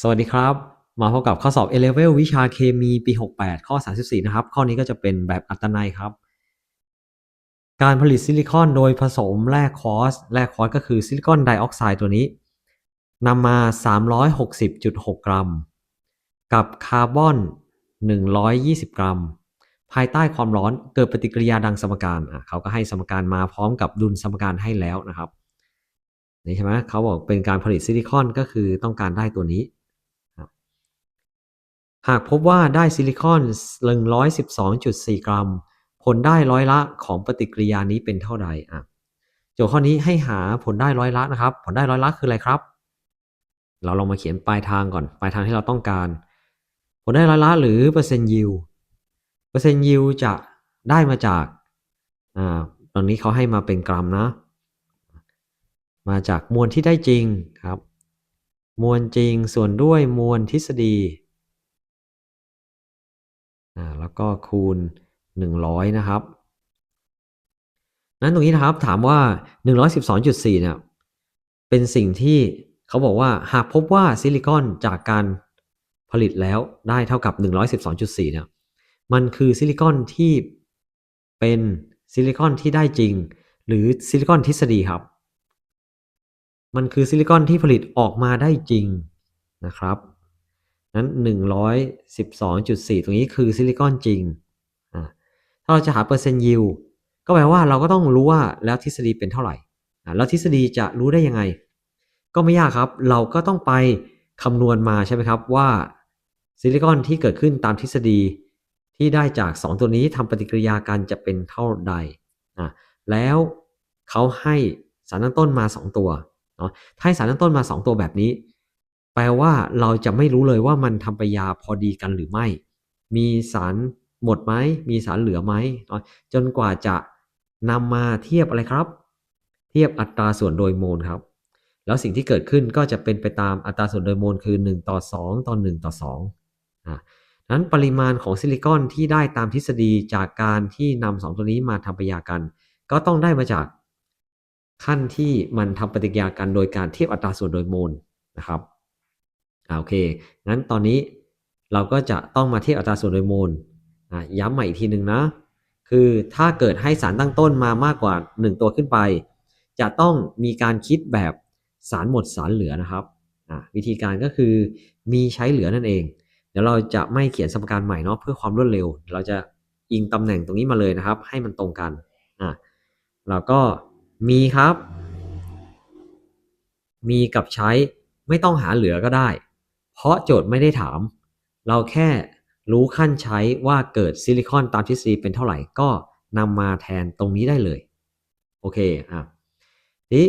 สวัสดีครับ มาพบกับข้อสอบ A Level วิชาเคมีปี 68 ข้อ 34 นะครับ ข้อนี้ก็จะเป็นแบบอัตนัยครับ การผลิตซิลิคอนโดยผสมแร่คอสแร่คอสก็คือซิลิคอนไดออกไซด์ตัวนี้นำมา 360.6 กรัม กับคาร์บอน 120 กรัม ภายใต้ความร้อนเกิดปฏิกิริยาดังสมการอะเขาก็ให้สมการมาพร้อมกับดุลสมการให้แล้วนะครับนี่ใช่ไหมเขาบอกเป็นการผลิตซิลิคอนก็คือต้องการได้ตัวนี้ หากพบว่าได้ซิลิคอน 112.4 กรัม ผลได้ร้อยละของปฏิกิริยานี้เป็นเท่าใดอะโจทย์ข้อนี้ให้หาผลได้ร้อยละนะครับ ผลได้ร้อยละคืออะไรครับ เราลองมาเขียนปลายทางก่อน ปลายทางที่เราต้องการ ผลได้ร้อยละหรือเปอร์เซ็นต์ยิวเปอร์เซ็นต์ยิวจะได้มาจากอ่าตอนนี้เขาให้มาเป็นกรัมนะ มาจากมวลที่ได้จริงครับ มวลจริงส่วนด้วยมวลทฤษฎี อ่าแล้วก็คูณ 100 นะครับนั้นตรงนี้นะครับถามว่า 112.4เนี่ยเป็นสิ่งที่เขาบอกว่าหากพบว่าซิลิคอนจากการผลิตแล้วได้เท่ากับ 112.4เนี่ยมันคือซิลิคอนที่เป็นซิลิคอนที่ได้จริง หรือซิลิคอนทฤษฎีครับ มันคือซิลิคอนที่ผลิตออกมาได้จริงนะครับ นั้น 112.4 ตรงนี้คือซิลิคอนจริง ถ้าเราจะหาเปอร์เซ็นต์ยิวก็แปลว่าเราก็ต้องรู้ว่าแล้วทฤษฎีเป็นเท่าไหร่ แล้วทฤษฎีจะรู้ได้ยังไง ก็ไม่ยากครับ เราก็ต้องไปคำนวณมาใช่ไหมครับว่าซิลิคอนที่เกิดขึ้นตามทฤษฎีที่ได้จาก 2 ตัวนี้ทำปฏิกิริยากันจะเป็นเท่าใดแล้วเขาให้สารตั้งต้นมา 2 ตัวเนาะถ้าให้สารตั้งต้นมา 2 ตัวแบบนี้ แปลว่าเราจะไม่รู้เลยว่ามันทำปฏิกยาพอดีกันหรือไม่ มีสารหมดไหม มีสารเหลือไหม จนกว่าจะนำมาเทียบอะไรครับ เทียบอัตราส่วนโดยโมลครับ แล้วสิ่งที่เกิดขึ้นก็จะเป็นไปตามอัตราส่วนโดยโมลคือ 1 ต่อ 2 ต่อ 1 ต่อ2อ่านั้นปริมาณของซิลิคอนที่ได้ตามทฤษฎีจากการที่นำสองตัวนี้มาทำปฏิกิริยากัน ก็ต้องได้มาจากขั้นที่มันทำปฏิกิริยากันโดยการเทียบอัตราส่วนโดยโมลนะครับ โอเค งั้นตอนนี้เราก็จะต้องมาเทียบอัตราส่วนโดยโมลอะย้ำใหม่อีกทีหนึ่งนะ คือถ้าเกิดให้สารตั้งต้นมามากกว่า 1 ตัวขึ้นไป จะต้องมีการคิดแบบสารหมดสารเหลือนะครับอะวิธีการก็คือมีใช้เหลือนั่นเอง เดี๋ยวเราจะไม่เขียนสมการใหม่เนาะเพื่อความรวดเร็ว เราจะอิงตำแหน่งตรงนี้มาเลยนะครับ ให้มันตรงกันอะเราก็มีครับ มีกับใช้ไม่ต้องหาเหลือก็ได้ เพราะโจทย์ไม่ได้ถาม เราแค่รู้ขั้นใช้ว่าเกิดซิลิคอนตามทฤษฎีเป็นเท่าไหร่ก็นำมาแทนตรงนี้ได้เลย โอเคอะนี้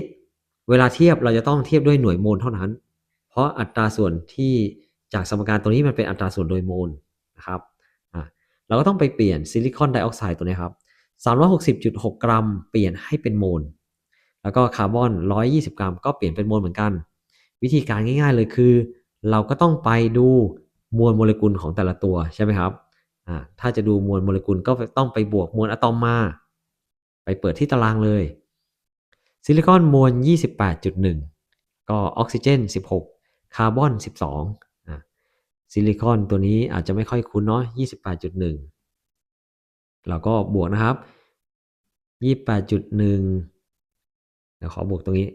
เวลาเทียบเราจะต้องเทียบด้วยหน่วยโมลเท่านั้น เพราะอัตราส่วนที่จากสมการตัวนี้มันเป็นอัตราส่วนโดยโมลนะครับอะเราก็ต้องไปเปลี่ยนซิลิคอนไดออกไซด์ตัวนี้ครับ360.6 กรัม เปลี่ยนให้เป็นโมล แล้วก็คาร์บอน 120 กรัม ก็เปลี่ยนเป็นโมลเหมือนกัน วิธีการง่าย ๆ เลยคือ เราก็ต้องไปดูมวลโมเลกุลของแต่ละตัวใช่ไหมครับถ้าจะดูมวลโมเลกุลก็ต้องไปบวกมวลอะตอมมา ไปเปิดที่ตารางเลย ซิลิคอนมวล 28.1 ก็ออกซิเจน 16 คาร์บอน 12อซิลิคอนตัวนี้อาจจะไม่ค่อยคุ้นเนาะ 28.1 เราก็บวกนะครับ 28.1 เดี๋ยวขอบวกตรงนี้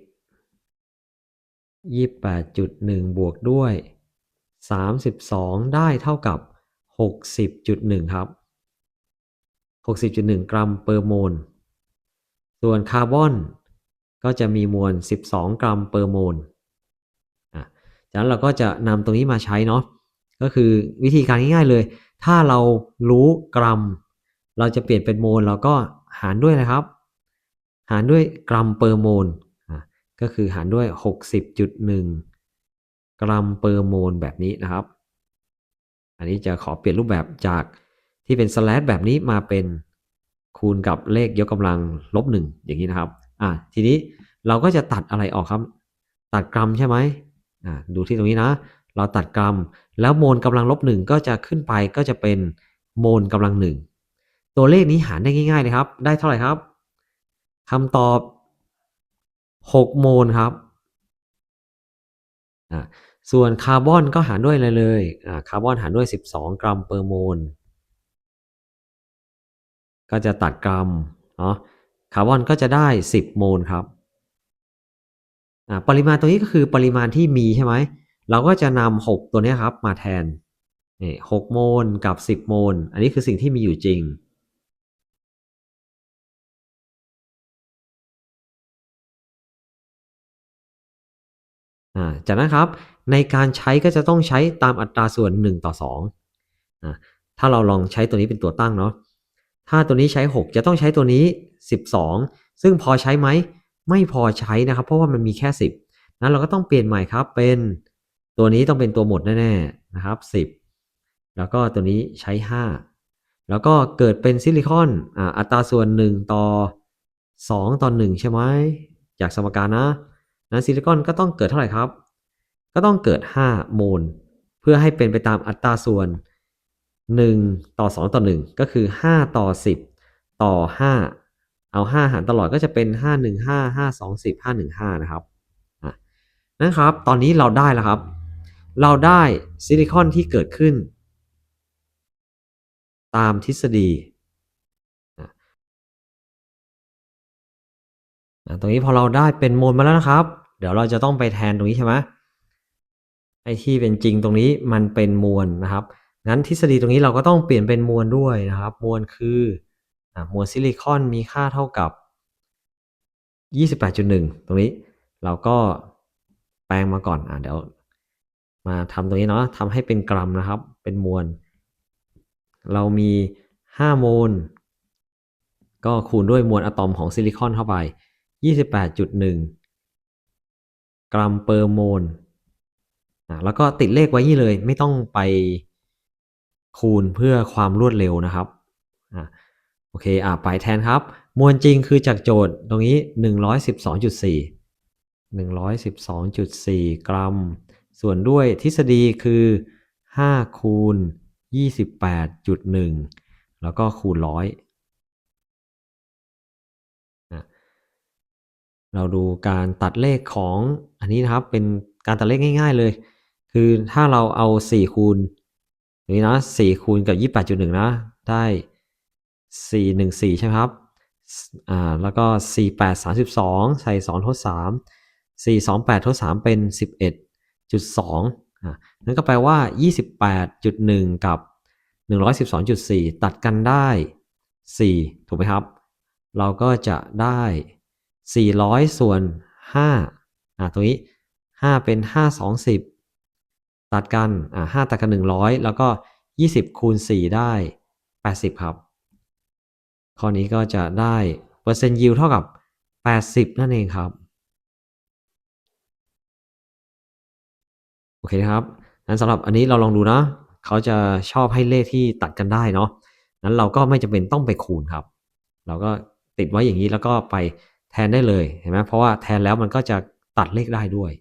28.1บวกด้วย32ได้เท่ากับ60.1ครับ60.1กรัมเปอร์โมล ส่วนคาร์บอนก็จะมีมวล12กรัมเปอร์โมลจากนั้นเราก็จะนำตรงนี้มาใช้เนาะ ก็คือวิธีการง่ายๆเลย ถ้าเรารู้กรัม เราจะเปลี่ยนเป็นโมลเราก็หารด้วยนะครับ หารด้วยกรัมเปอร์โมล ก็คือหารด้วย 60.1 กรัมเปอร์โมลแบบนี้นะครับ อันนี้จะขอเปลี่ยนรูปแบบจากที่เป็นสแลชแบบนี้มาเป็นคูณกับเลขยกกำลังลบหนึ่งอย่างนี้นะครับอะทีนี้เราก็จะตัดอะไรออกครับ ตัดกรัมใช่ไหมอ่าดูที่ตรงนี้นะ เราตัดกรัม แล้วโมลกำลังลบหนึ่งก็จะขึ้นไปก็จะเป็นโมลกำลังหนึ่งตัวเลขนี้หารได้ง่ายๆเลยครับ ได้เท่าไหร่ครับคำตอบ 6 โมลครับ ส่วนคาร์บอนก็หารด้วยอะไรเลยคาร์บอนหารด้วย 12 กรัมเปอร์โมล ก็จะตัดกรัมเนาะ คาร์บอนก็จะได้ 10 โมลครับ ปริมาณตัวนี้ก็คือปริมาณที่มีใช่ไหม เราก็จะนำ6ตัวนี้ครับมาแทนนี่6โมลกับ 10 โมล อันนี้คือสิ่งที่มีอยู่จริง จากนั้นครับในการใช้ก็จะต้องใช้ตามอัตราส่วน 1 ต่อ2อ่าถ้าเราลองใช้ตัวนี้เป็นตัวตั้งเนาะถ้าตัวนี้ใช้ 6 จะต้องใช้ตัวนี้ 12 ซึ่งพอใช้ไหมไม่พอใช้นะครับ เพราะว่ามันมีแค่ 10นั้นเราก็ต้องเปลี่ยนใหม่ครับ เป็นตัวนี้ต้องเป็นตัวหมดแน่ๆนะครับ 10 แล้วก็ตัวนี้ใช้ 5 แล้วก็เกิดเป็นซิลิคอนอัตราส่วน 1 ต่อ 2 ต่อ 1 ใช่ไหมจากสมการนะ นั้นซิลิคอนก็ต้องเกิดเท่าไหร่ครับ ก็ต้องเกิด 5 โมล เพื่อให้เป็นไปตามอัตราส่วน 1 ต่อ 2 ต่อ 1 ก็คือ 5 ต่อ 10 ต่อ 5 เอา 5 หารตลอดก็จะเป็น 5 1 5 5 2 10 5 1 5 นะครับอะนั่นครับ ตอนนี้เราได้แล้วครับ เราได้ซิลิคอนที่เกิดขึ้น ตามทฤษฎีตรงนี้พอเราได้เป็นโมลมาแล้วนะครับ เดี๋ยวเราจะต้องไปแทนตรงนี้ใช่ไหมไอ้ที่เป็นจริงตรงนี้มันเป็นมวลนะครับ งั้นทฤษฎีตรงนี้เราก็ต้องเปลี่ยนเป็นมวลด้วยนะครับ มวลคืออมวลซิลิคอนมีค่าเท่ากับ 28.1 ตรงนี้เราก็แปลงมาก่อนอะเดี๋ยว มาทำตรงนี้เนาะทำให้เป็นกรัมนะครับ เป็นมวล เรามี 5 โมล ก็คูณด้วยมวลอะตอมของซิลิคอนเข้าไป 28.1 กรัมเปอร์โมลแล้วก็ติดเลขไว้นี่เลย ไม่ต้องไปคูณเพื่อความรวดเร็วนะครับโอเคอ่าไปแทนครับ มวลจริงคือจากโจทย์ตรงนี้ 112.4 112.4 กรัม ส่วนด้วยทฤษฎีคือ 5 คูณ 28.1 แล้วก็คูณ100 เราดูการตัดเลขของอันนี้นะครับเป็นการตัดเลขง่าย ๆเลย คือถ้าเราเอา 4 คูณอย่างนี้นะ4คูณกับ 28.1 นะ ได้ 414 ใช่ไหมครับอ่าแล้วก็ 48 32 ใส่ 2 ทด 3 4 28 ทด 3 เป็น 11.2อ่านั่นก็แปลว่า 28.1 กับ 112.4 ตัดกันได้ 4 ถูกไหมครับ เราก็จะได้ 400 ส่วน5อ่าตรงนี้ 5 เป็น 5 2 0 ตัดกันอ่า5ตัดกัน 100 แล้วก็ 20 คูณ 4 ได้ 80 ครับ ข้อนี้ก็จะได้เปอร์เซ็นต์ยิวเท่ากับ 80 นั่นเองครับ โอเคครับนั้นสำหรับอันนี้เราลองดูนะ เขาจะชอบให้เลขที่ตัดกันได้เนาะนั้นเราก็ไม่จำเป็นต้องไปคูณครับ เราก็ติดไว้อย่างนี้แล้วก็ไป แทนได้เลยเห็นไหมเพราะว่าแทนแล้วมันก็จะตัดเลขได้ด้วย